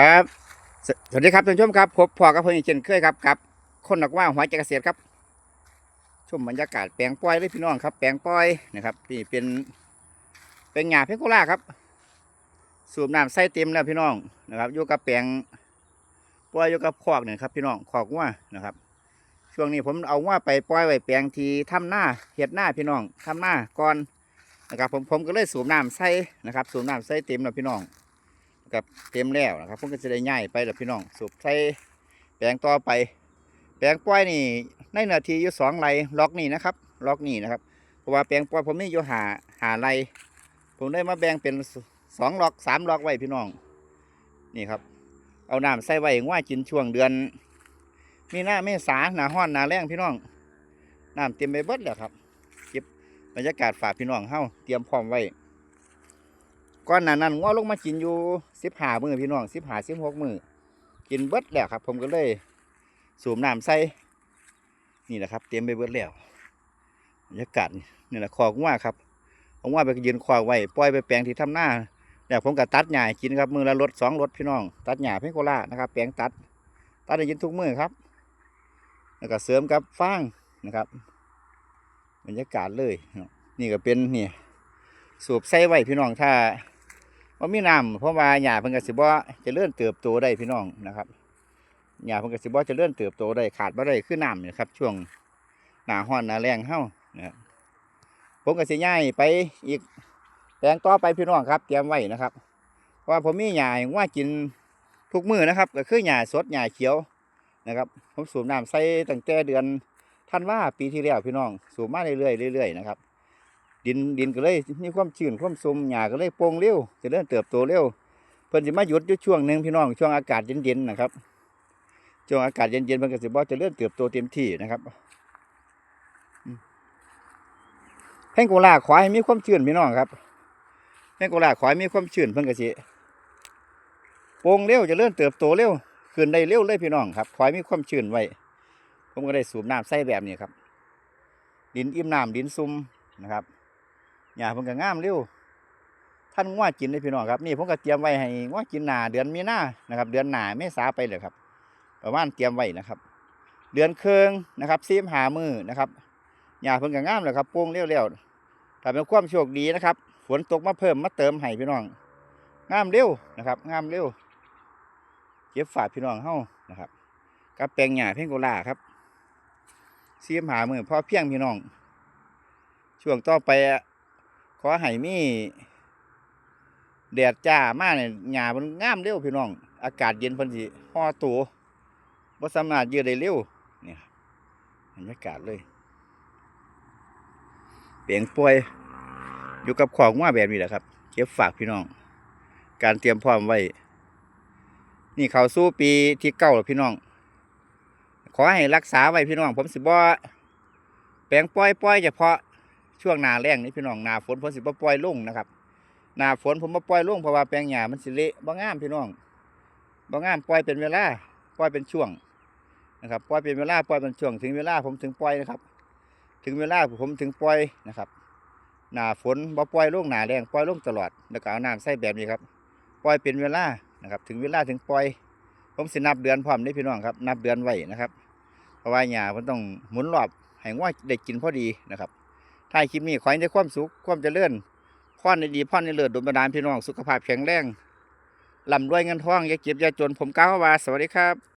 ครับ สวัสดีครับท่านผู้ชมครับพบพอกับเพื่อนเช่นเคยครับกับ คนนักว่าหัวใจเกษตรครับ ชมบรรยากาศแปลงปลอยเลยพี่น้องครับ แปลงปลอยนะครับนี่เป็นเป็นหญ้าเพชรโคราครับ สูบน้ำใส่เต็มแล้วพี่น้องนะครับอยู่กับแปลงปลอยอยู่กับคอกเนี่ยครับ พี่น้องคอกว่านะครับ ช่วงนี้ผมเอาว่าไปปลอยไว้แปลงที่ทำหน้าเห็ดหน้าพี่น้องทำหน้าก่อนนะครับผมผมก็เลยสูบน้ำใส่นะครับ สูบน้ำใส่เต็มแล้วพี่น้อง กับเต็มแล้วนะครับผมก็จะได้ง่ายไปแล้วพี่น้องสูบใส่แปลงต่อไป แปลงปล่อยนี่ในนาทีอยู่สองไรล็อกนี่นะครับล็อกนี่นะครับเพราะว่าแปลงปล่อยผมมีอยู่หาหาไรผมได้มาแบ่งเป็นสองล็อกสามล็อกไว้พี่น้องนี่ครับ เอาน้ำใส่ไว้ว่ากินช่วงเดือน มีหน้าเมษาหนาห้อนหนาแรงพี่น้องน้ำเต็มไปเบิดแล้วครับเก็บบรรยากาศฝากพี่น้องเฮาเตรียมพร้อมไว้ ก่อนหน้านั้นง้อลงมากินอยู่สิบหามือพี่น้องสิบหาสิบหกมือกินเบิดแล้วครับ ผมก็เลยสูบน้ำใส่นี่แหละครับ เตรียมไปเบิดแล้วบรรยากาศนี่แหละคอกว่าครับผมว่าไปยืนคอกไว้ปล่อยไปแปลงที่ทำหน้าแล้วผมก็ตัดหญ้าให้กินครับมือละรถสองรถพี่น้อง ตัดหญ้าเพ่โครานะครับ แปลงตัด ตัดได้ยินทุกมือครับ แล้วก็เสริมกับฟางนะครับบรรยากาศเลย นี่ก็เป็นนี่สูบใส่ไว้พี่น้องถ้า ว่ามีน้ำเพราะว่าหญ้าเพิ่นก็สิบ่เจะเลื่อนเติบโตได้พี่น้องนะครับหญ้าเพิ่นก็สิบ่เจะเลื่อนเติบโตได้ขาดบ่ได้คือน้ำนี่ครับ ช่วงหนาร้อนหนาแรงเฮานะผมก็สิย้ายไปอีกแปลงต่อไปพี่น้องครับ เตรียมไว้นะครับเพราะว่าผมมีหญ้าห้ว่ากินทุกมือนะครับ ก็คือหญ้าสดหญ้าเขียวนะครับ ผมสูบน้ำใส่ตั้งแต่เดือนธันว่าปีที่แล้วพี่น้อง สูบมาเรื่อยๆเรื่อยๆนะครับ ดินดินก็เลยมีความชื้นความซุมหญ้าก็เลยโปร่งเร็วจะเริ่มเติบโตเร็วเพิ่นสิมาหยุดอยู่ช่วงหนึ่งพี่น้องช่วงอากาศเย็นๆนะครับช่วงอากาศเย็นๆมันก็สิบ่จะเริ่มเติบโตเต็มที่นะครับอืมแพงโกลาขอให้มีความชื้นพี่น้องครับแพงโกลาขอให้มีความชื้นเพิ่นก็สิโปร่งเร็วจะเริ่มเติบโตเร็วขึ้นได้เร็วเลยพี่น้องครับขอให้มีความชื้นไว้ผมก็ได้สูบน้ำใส่แบบนี้ครับ ดินอิ่มน้ำดินซุ่มนะครับ หญ้าเพิ่นก็งามเร็วท่านง้อกินเลยพี่น้องครับนี่ผมก็เตรียมไว้ให้ง้อกินหนาเดือนมีนานะครับ เดือนหนาเมษาไปเลยครับ ประมาณเตรียมไว้นะครับ เดือนเคืองนะครับซีมหามือนะครับหญ้าเพิ่นก็งามเลยครับโป่งเร็วๆถ้าเป็นความโชคดีนะครับ ฝนตกมาเพิ่มมาเติมให้พี่น้องงามเร็วนะครับงามเร็วเก็บฝาพี่น้องเฮานะครับกับแปลงหญ้าเพ่งโกลาครับซีมหามือพอเพียงพี่น้อง ช่วงต่อไป อะขอให้มีแดดจ้ามาเนี่ยหญ้ามันงามเร็วพี่น้อง อากาศเย็นพันสิห่อตัวบ่สามารถยืดได้เร็วเนี่ยบรรยากาศเลย เปลียงป่วย อยู่กับของว่าแบบนี้แหละครับ เก็บฝากพี่น้อง การเตรียมพร้อมไว้ นี่เขาสู้ปีที่เก้าแล้วพี่น้อง ขอให้รักษาไว้พี่น้อง ผมสิบ่แปลงปล่อยปล่อยเฉพาะ ช่วงนาแรงนี่พี่น้องนาฝนผมสิบปล่อยลงนะครับนาฝนผมบ่ปล่อยลงเพราะว่าแปลงหญ้ามันสิเละบ่งามพี่น้องบ่งามปล่อยเป็นเวลาปล่อยเป็นช่วงนะครับปล่อยเป็นเวลาปล่อยเป็นช่วงถึงเวลาผมถึงปล่อยนะครับ ถึงเวลาผมถึงปล่อยนะครับหนาฝนบ่ปล่อยลงหนาแรงปล่อยลงตลอดแล้วก็เอาน้ำใส่แบบนี้ครับปล่อยเป็นเวลานะครับ ถึงเวลาถึงปล่อย ผมสินับเดือนพร้อมได้พี่น้องครับนับเดือนไว้นะครับ เพราะว่าหญ้ามันต้องหมุนรอบให้ว่าได้กินพอดีนะครับ ท้ายคลิปนี้ขอให้ได้ความสุขความเจริญพรในดีพรในเลิศดลบันดาลพี่น้องสุขภาพแข็งแรงลำรวยเงินทองอย่าเก็บอย่าจนผมก้าวว่าสวัสดีครับ